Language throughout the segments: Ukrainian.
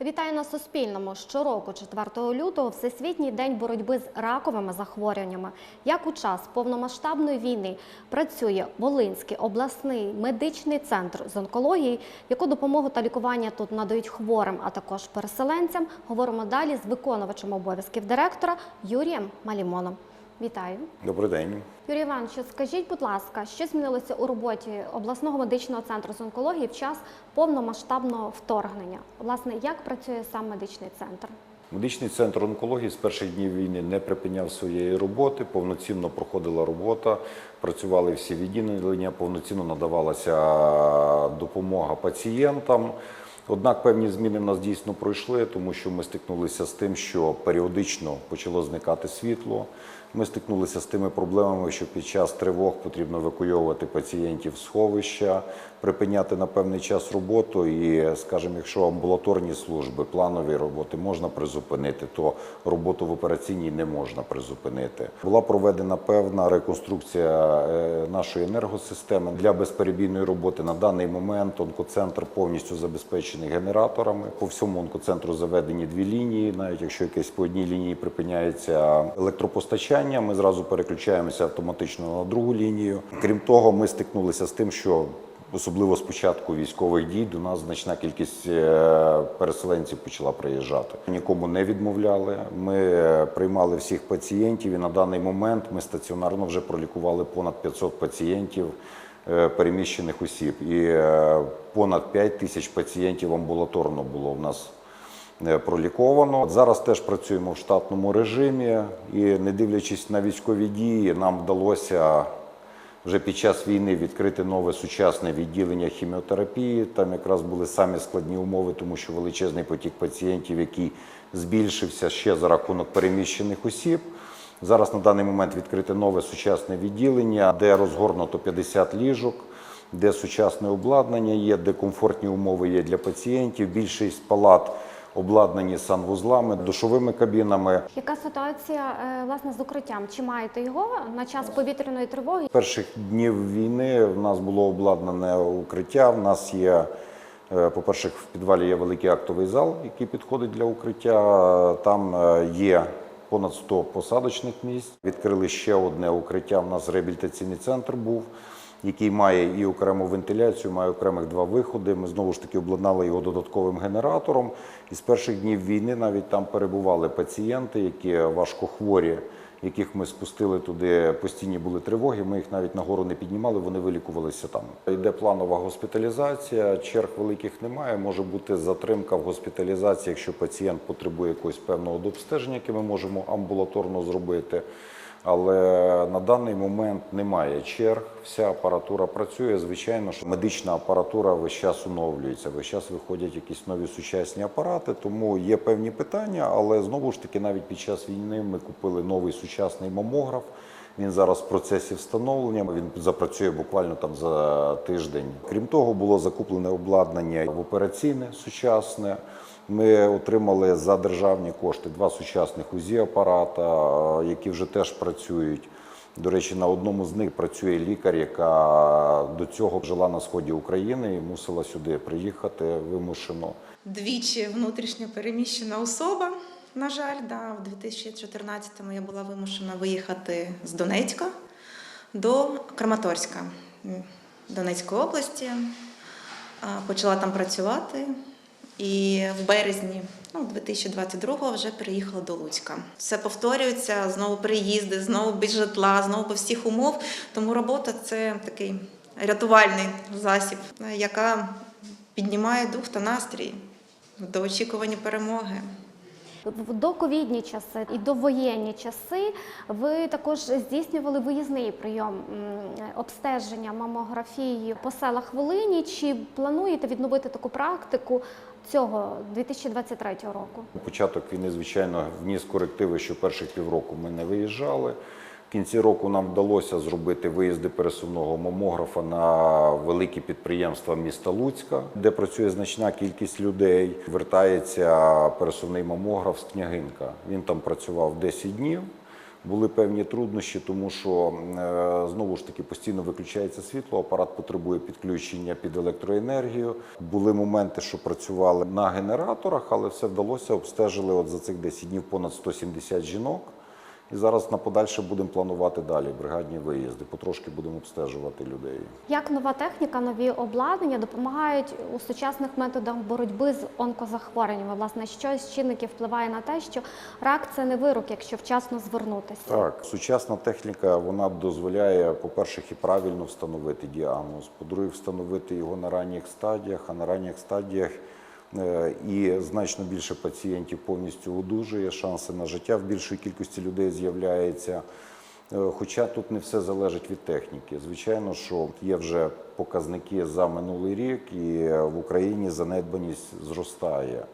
Вітаю на Суспільному. Щороку, 4 лютого, Всесвітній день боротьби з раковими захворюваннями. Як у час повномасштабної війни працює Волинський обласний медичний центр з онкології, яку допомогу та лікування тут надають хворим, а також переселенцям, говоримо далі з виконувачем обов'язків директора Юрієм Малімоном. Вітаю. Добрий день. Юрій Івановичу, скажіть, будь ласка, що змінилося у роботі обласного медичного центру з онкології в час повномасштабного вторгнення? Власне, як працює сам медичний центр? Медичний центр онкології з перших днів війни не припиняв своєї роботи. Повноцінно проходила робота, працювали всі відділення, повноцінно надавалася допомога пацієнтам. Однак певні зміни в нас дійсно пройшли, тому що ми стикнулися з тим, що періодично почало зникати світло. Ми стикнулися з тими проблемами, що під час тривог потрібно евакуйовувати пацієнтів з сховища, припиняти на певний час роботу. І, скажімо, якщо амбулаторні служби, планові роботи можна призупинити, то роботу в операційній не можна призупинити. Була проведена певна реконструкція е, нашої енергосистеми для безперебійної роботи. На даний момент онкоцентр повністю забезпечений генераторами. По всьому онкоцентру заведені дві лінії. Навіть якщо якесь по одній лінії припиняється електропостачання, ми зразу переключаємося автоматично на другу лінію. Крім того, ми стикнулися з тим, що Особливо з початку військових дій до нас значна кількість е, переселенців почала приїжджати. Нікому не відмовляли. Ми е, приймали всіх пацієнтів, і на даний момент ми стаціонарно вже пролікували понад 500 пацієнтів е, переміщених осіб, і понад 5 тисяч пацієнтів амбулаторно було в нас проліковано. Зараз теж працюємо в штатному режимі, і не дивлячись на військові дії, нам вдалося вже під час війни відкрити нове сучасне відділення хіміотерапії. Там якраз були самі складні умови, тому що величезний потік пацієнтів, який збільшився ще за рахунок переміщених осіб. Зараз на даний момент відкрите нове сучасне відділення, де розгорнуто 50 ліжок, де сучасне обладнання є, де комфортні умови є для пацієнтів. Більшість палат обладнані санвузлами, душовими кабінами. Яка ситуація е, власне з укриттям? Чи маєте його на час повітряної тривоги? Перших днів війни в нас було обладнане укриття. В нас є, е, по-перше, в підвалі є великий актовий зал, який підходить для укриття. Там е, є понад 100 посадочних місць. Відкрили ще одне укриття. У нас реабілітаційний центр був. Який має і окрему вентиляцію, має окремих два виходи. Ми знову ж таки обладнали його додатковим генератором. І з перших днів війни навіть там перебували пацієнти, які важкохворі, яких ми спустили туди, постійні були тривоги. Ми їх навіть нагору не піднімали, вони вилікувалися там. Йде планова госпіталізація, черг великих немає. Може бути затримка в госпіталізації, якщо пацієнт потребує якогось певного дообстеження, яке ми можемо амбулаторно зробити. Але на даний момент немає черг, вся апаратура працює. Звичайно, що медична апаратура весь час оновлюється, весь час виходять якісь нові сучасні апарати, тому є певні питання. Але знову ж таки, навіть під час війни ми купили новий сучасний мамограф. Він зараз в процесі встановлення. Він запрацює буквально там за тиждень. Крім того, було закуплене обладнання в операційне сучасне. Ми отримали за державні кошти два сучасних УЗІ апарата, які вже теж працюють. До речі, на одному з них працює лікар, яка до цього жила на сході України і мусила сюди приїхати вимушено. Двічі внутрішньо переміщена особа. На жаль, да, в 2014-му я була вимушена виїхати з Донецька до Краматорська Донецької області. Почала там працювати. І в березні ну, 2022-го вже переїхала до Луцька. Все повторюється, знову приїзди, знову без житла, знову по всіх умов. Тому робота це такий рятувальний засіб, яка піднімає дух та настрій до очікування перемоги. В доковідні часи і довоєнні часи ви також здійснювали виїзний прийом обстеження мамографії по селах Волині. Чи плануєте відновити таку практику цього 2023 року? Початок війни, звичайно, вніс корективи, що перших півроку ми не виїжджали. Кінці року нам вдалося зробити виїзди пересувного мамографа на великі підприємства міста Луцька, де працює значна кількість людей. Вертається пересувний мамограф з княгинка. Він там працював 10 днів. Були певні труднощі, тому що е, знову ж таки постійно виключається світло, апарат потребує підключення під електроенергію. Були моменти, що працювали на генераторах, але все вдалося. Обстежили от за цих 10 днів понад 170 жінок. І зараз на подальше будемо планувати далі бригадні виїзди. Потрошки будемо обстежувати людей. Як нова техніка, нові обладнання допомагають у сучасних методах боротьби з онкозахворюваннями? Власне, що з чинників впливає на те, що рак це не вирок, якщо вчасно звернутися? Так, сучасна техніка вона дозволяє, по-перше, і правильно встановити діагноз, по-друге, встановити його на ранніх стадіях, а на ранніх стадіях і значно більше пацієнтів повністю одужує, шанси на життя в більшій кількості людей з'являється. Е, Хоча тут не все залежить від техніки. Звичайно, що є вже показники за минулий рік, і в Україні занедбаність зростає.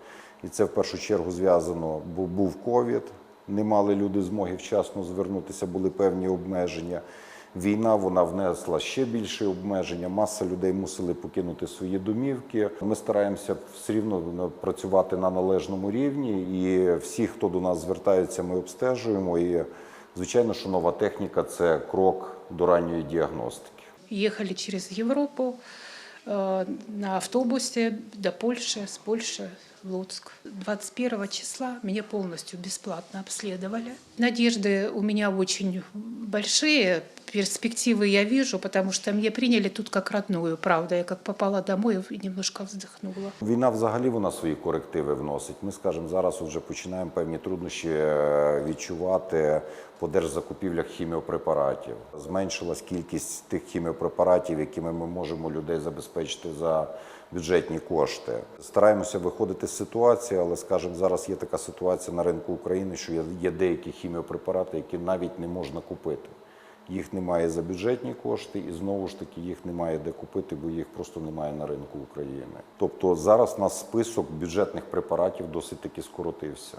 І це в першу чергу зв'язано, бо був ковід, не мали люди змоги вчасно звернутися, були певні обмеження. Війна вона внесла ще більше обмеження. Маса людей мусили покинути свої домівки. Ми стараємося все рівно ну, працювати на належному рівні, і всі, хто до нас звертаються, ми обстежуємо. І звичайно, що нова техніка це крок до ранньої діагностики. Ехали через Европу э, на автобусе до Польши, с Польши в Луцк. 21 числа меня полностью бесплатно обследовали. Надежды у меня очень большие, перспективы я вижу, потому что мне приняли тут как родную, правда. Я как попала домой и немножко вздохнула. Війна взагалі вона свої корективи вносить. Ми, скажімо, зараз вже починаємо певні труднощі е, відчувати по держзакупівлях хіміопрепаратів. Зменшилась кількість тих хіміопрепаратів, якими ми можемо людей забезпечити за бюджетні кошти. Стараємося виходити з ситуації, але, скажімо, зараз є така ситуація на ринку України, що є- є деякі хіміопрепарати, які навіть не можна купити. Їх немає за бюджетні кошти, і знову ж таки їх немає де купити, бо їх просто немає на ринку України. Тобто зараз у нас список бюджетних препаратів досить таки скоротився.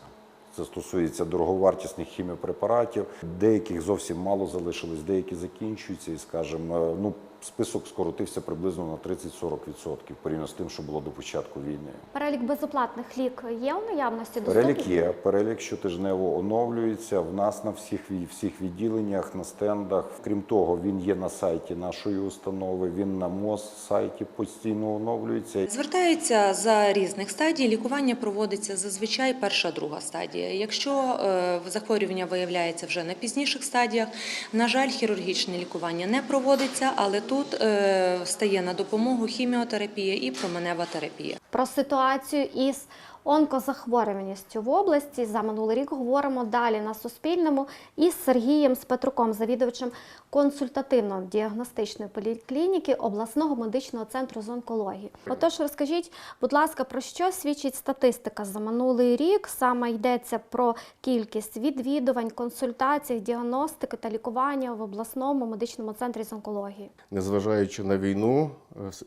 Це стосується дороговартісних хіміопрепаратів. Деяких зовсім мало залишилось, деякі закінчуються, і скажімо, ну список скоротився приблизно на 30-40% порівняно з тим, що було до початку війни. Перелік безоплатних лік є у наявності? Перелік є, перелік щотижнево оновлюється в нас на всіх всіх відділеннях, на стендах. Крім того, він є на сайті нашої установи. Він на МОЗ сайті постійно оновлюється. Звертаються за різних стадій. Лікування проводиться зазвичай перша, друга стадія. Якщо е, захворювання виявляється вже на пізніших стадіях, на жаль, хірургічне лікування не проводиться, але тут е, стає на допомогу хіміотерапія і променева терапія. Про ситуацію із онкозахворюваністю в області за минулий рік говоримо далі на Суспільному із Сергієм Спетруком, завідувачем консультативно-діагностичної поліклініки обласного медичного центру з онкології. Отож, розкажіть, будь ласка, про що свідчить статистика за минулий рік? Саме йдеться про кількість відвідувань, консультацій, діагностики та лікування в обласному медичному центрі з онкології. Незважаючи на війну,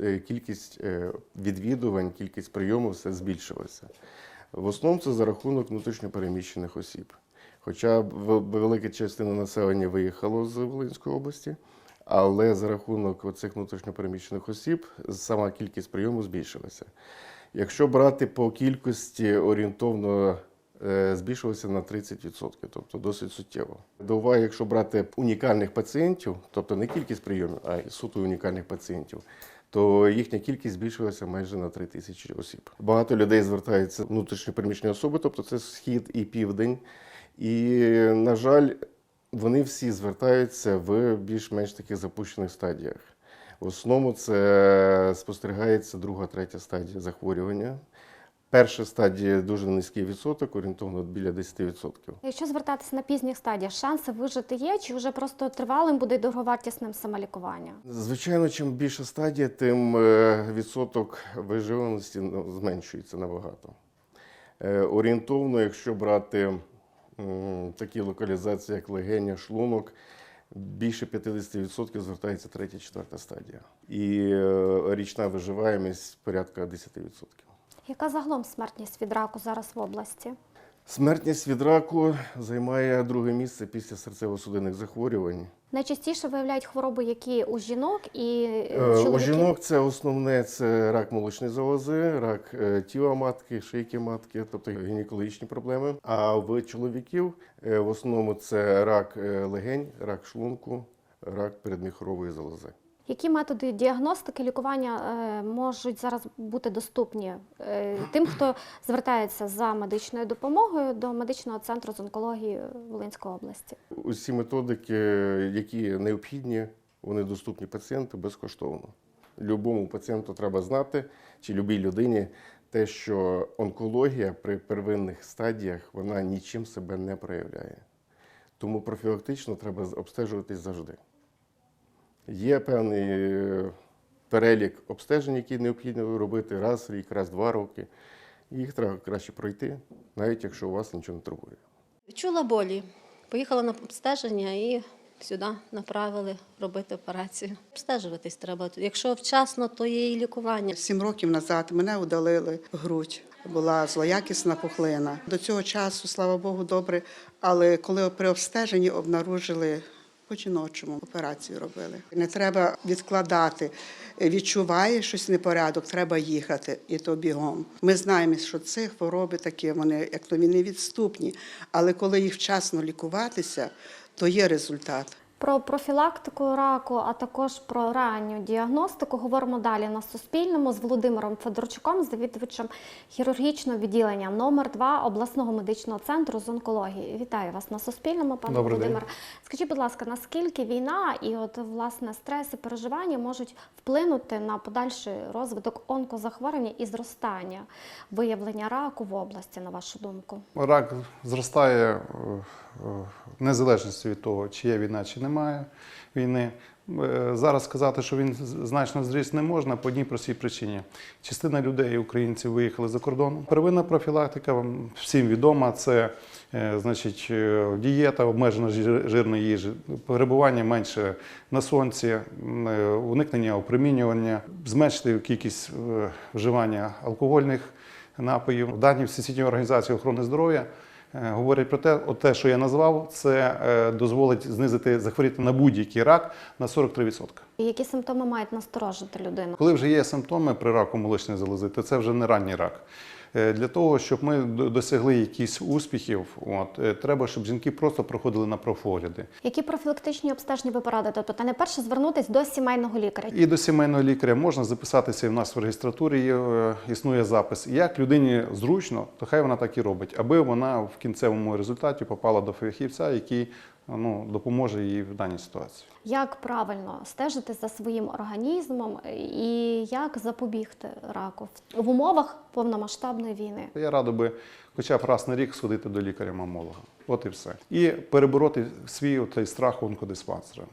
е, кількість е, відвідувань, кількість прийомів все збільшилася. В основному це за рахунок внутрішньопереміщених осіб. Хоча велика частина населення виїхало з Волинської області, але за рахунок цих внутрішньопереміщених осіб сама кількість прийомів збільшилася. Якщо брати по кількості орієнтовно е, збільшилося на 30%, тобто досить суттєво. До уваги, якщо брати унікальних пацієнтів, тобто не кількість прийомів, а суто унікальних пацієнтів, то їхня кількість збільшилася майже на 3 тисячі осіб. Багато людей звертаються внутрішньо переміщені особи, тобто це схід і південь. І, на жаль, вони всі звертаються в більш-менш таких запущених стадіях. В основному це спостерігається друга, третя стадія захворювання. Перша стадія дуже низький відсоток, орієнтовно біля 10%. Якщо звертатися на пізніх стадіях, шанси вижити є, чи вже просто тривалим буде дороговартісним самолікування? Звичайно, чим більша стадія, тим е, відсоток виживаності ну, зменшується набагато. Е, Орієнтовно, якщо брати такі локалізації, як легеня, шлунок, більше 50% звертається третя, четверта стадія. І е, річна виживаємість порядка 10%. Яка загалом смертність від раку зараз в області? Смертність від раку займає друге місце після серцево-судинних захворювань. Найчастіше виявляють хвороби, які у жінок і е, Е, У жінок це основне це рак молочної залози, рак е, тіла матки, шийки матки, тобто гінекологічні проблеми. А в чоловіків в основному це рак легень, рак шлунку, рак передміхорової залози. Які методи діагностики лікування е, можуть зараз бути доступні е, тим, хто звертається за медичною допомогою до медичного центру з онкології Волинської області? Усі методики, які необхідні, вони доступні пацієнту безкоштовно. Любому пацієнту треба знати, чи любій людині, те, що онкологія при первинних стадіях вона нічим себе не проявляє. Тому профілактично треба обстежуватись завжди. Є певний е, перелік обстежень, які необхідно робити раз в рік, раз в два роки. Їх треба краще пройти, навіть якщо у вас нічого не турбує. Відчула болі. Поїхала на обстеження і сюди направили робити операцію. Обстежуватись треба. Якщо вчасно, то є і лікування. Сім років назад мене удалили грудь. Була злоякісна пухлина. До цього часу, слава Богу, добре. Але коли при обстеженні обнаружили по жіночому операцію робили. Не треба відкладати. Відчуваєш щось непорядок, треба їхати, і то бігом. Ми знаємо, що ці хвороби такі, вони як то вони невідступні. Але коли їх вчасно лікуватися, то є результат. Про профілактику раку, а також про ранню діагностику говоримо далі на Суспільному з Володимиром Федорчуком, завідувачем хірургічного відділення номер 2 обласного медичного центру з онкології. Вітаю вас на Суспільному, пане Добрий день. Володимир. Скажіть, будь ласка, наскільки війна і от власне стрес і переживання можуть вплинути на подальший розвиток онкозахворювання і зростання виявлення раку в області, на вашу думку? Рак зростає е, е, в незалежності від того, чи є війна, чи немає війни. Е, Зараз сказати, що він значно зріс не можна по одній простій причині. Частина людей, українців, виїхали за кордон. Первинна профілактика всім відома. Це е, значить е, дієта, обмежено жир- жирної їжі, перебування менше на сонці, уникнення опромінювання, зменшити кількість вживання алкогольних напоїв. Дані Всесвітньої організації охорони здоров'я говорять про те, от те, що я назвав, це е, дозволить знизити захворіти на будь-який рак на 43%. І які симптоми мають насторожити людину? Коли вже є симптоми при раку молочної залози, то це вже не ранній рак. Е, Для того, щоб ми досягли якісь успіхів, от, е, треба, щоб жінки просто проходили на профогляди. Які профілактичні обстеження ви порадите? Тобто найперше звернутися до сімейного лікаря. І до сімейного лікаря можна записатися і в нас в реєстратурі є, е, існує запис. Як людині зручно, то хай вона так і робить, аби вона в кінцевому результаті попала до фахівця, який ну, допоможе їй в даній ситуації. Як правильно стежити за своїм організмом і як запобігти раку в- умовах повномасштабної війни? Я радий би хоча б раз на рік сходити до лікаря-мамолога. От і все. І перебороти свій той страх онкодиспансера.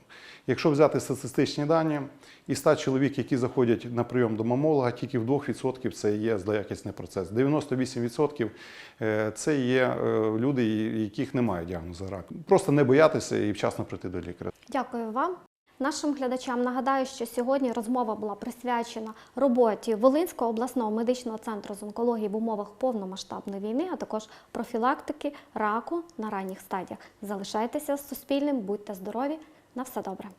Якщо взяти статистичні дані, і 100 чоловік, які заходять на прийом до мамолога, тільки в 2% це є злоякісний процес. 98% е, це є е, люди, яких немає діагнозу раку. Просто не боятися і вчасно прийти до лікаря. Дякую вам. Нашим глядачам нагадаю, що сьогодні розмова була присвячена роботі Волинського обласного медичного центру з онкології в умовах повномасштабної війни, а також профілактики раку на ранніх стадіях. Залишайтеся з Суспільним, будьте здорові, на все добре.